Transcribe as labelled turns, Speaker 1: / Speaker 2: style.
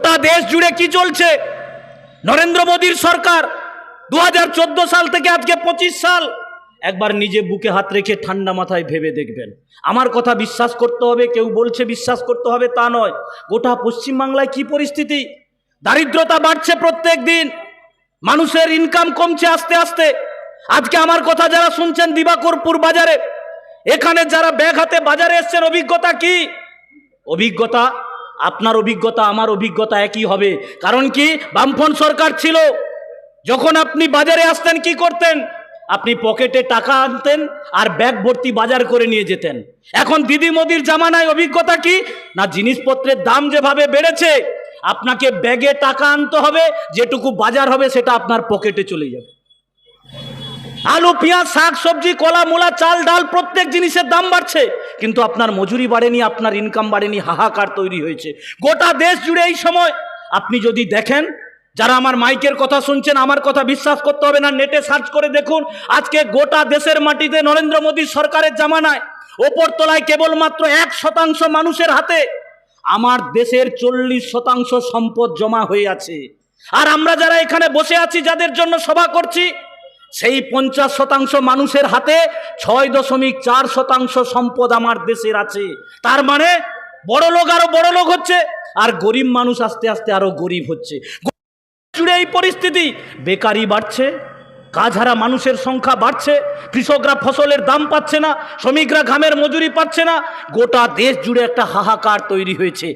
Speaker 1: গোটা দেশ জুড়ে কি চলছে? নরেন্দ্র মোদীর সরকার দু হাজার চোদ্দ সাল থেকে আজকে পঁচিশ সাল। একবার নিজে বুকে হাত রেখে ঠান্ডা মাথায় ভেবে দেখবেন। আমার কথা বিশ্বাস করতে হবে, কেউ বলছে বিশ্বাস করতে হবে তা নয়। গোটা পশ্চিমবাংলায় কি পরিস্থিতি? দারিদ্রতা বাড়ছে প্রত্যেক দিন। মানুষের ইনকাম কমছে আস্তে আস্তে। আজকে আমার কথা যারা শুনছেন দিবাকরপুর বাজারে, এখানে যারা ব্যাগ হাতে বাজারে এসছেন, অভিজ্ঞতা কি? অভিজ্ঞতা আপনার অভিজ্ঞতা, আমার অভিজ্ঞতা একই হবে। কারণ কি? বামফ্রন্ট সরকার ছিল। যখন আপনি বাজারে আসতেন, কি করতেন? আপনি পকেটে টাকা আনতেন আর ব্যাগ ভর্তি বাজার করে নিয়ে যেতেন। এখন দিদি মোদির জামানায় অভিজ্ঞতা কি? না, জিনিসপত্রের দাম যেভাবে বেড়েছে, আপনাকে ব্যাগে টাকা আনতে হবে, যেটুকু বাজার হবে সেটা আপনার পকেটে চলে যাবে। আলু, পেঁয়াজ, শাক, সবজি, কলা, মূলা, চাল, ডাল, প্রত্যেক জিনিসের দাম বাড়ছে। কিন্তু আপনার মজুরি বাড়েনি, আপনার ইনকাম বাড়েনি, হাহাকার তৈরি হয়েছে। গোটা দেশ জুড়ে এই সময় আপনি যদি দেখেন, যারা আমার মাইকের কথা শুনছেন, আমার কথা বিশ্বাস করতে হবে না, নেটে সার্চ করে দেখুন, আজকে গোটা দেশের মাটিতে নরেন্দ্র মোদী সরকারের জামানায় ওপর তলায় কেবলমাত্র এক শতাংশ মানুষের হাতে আমার দেশের চল্লিশ শতাংশ সম্পদ জমা হয়ে আছে। আর আমরা যারা এখানে বসে আছি, যাদের জন্য সভা করছি সেই পঞ্চাশ শতাংশ মানুষের হাতে ছয় দশমিক চার শতাংশ সম্পদ আমার দেশের আছে। তার মানে বড় লোক আরও বড় লোক হচ্ছে, আর গরিব মানুষ আস্তে আস্তে আরও গরিব হচ্ছে। জুড়ে এই পরিস্থিতি, বেকারি বাড়ছে কাজ হারা মানুষের সংখ্যা বাড়ছে, কৃষকরা ফসলের দাম পাচ্ছে না, শ্রমিকরা ঘামের মজুরি পাচ্ছে না, গোটা দেশ জুড়ে একটা হাহাকার তৈরি হয়েছে।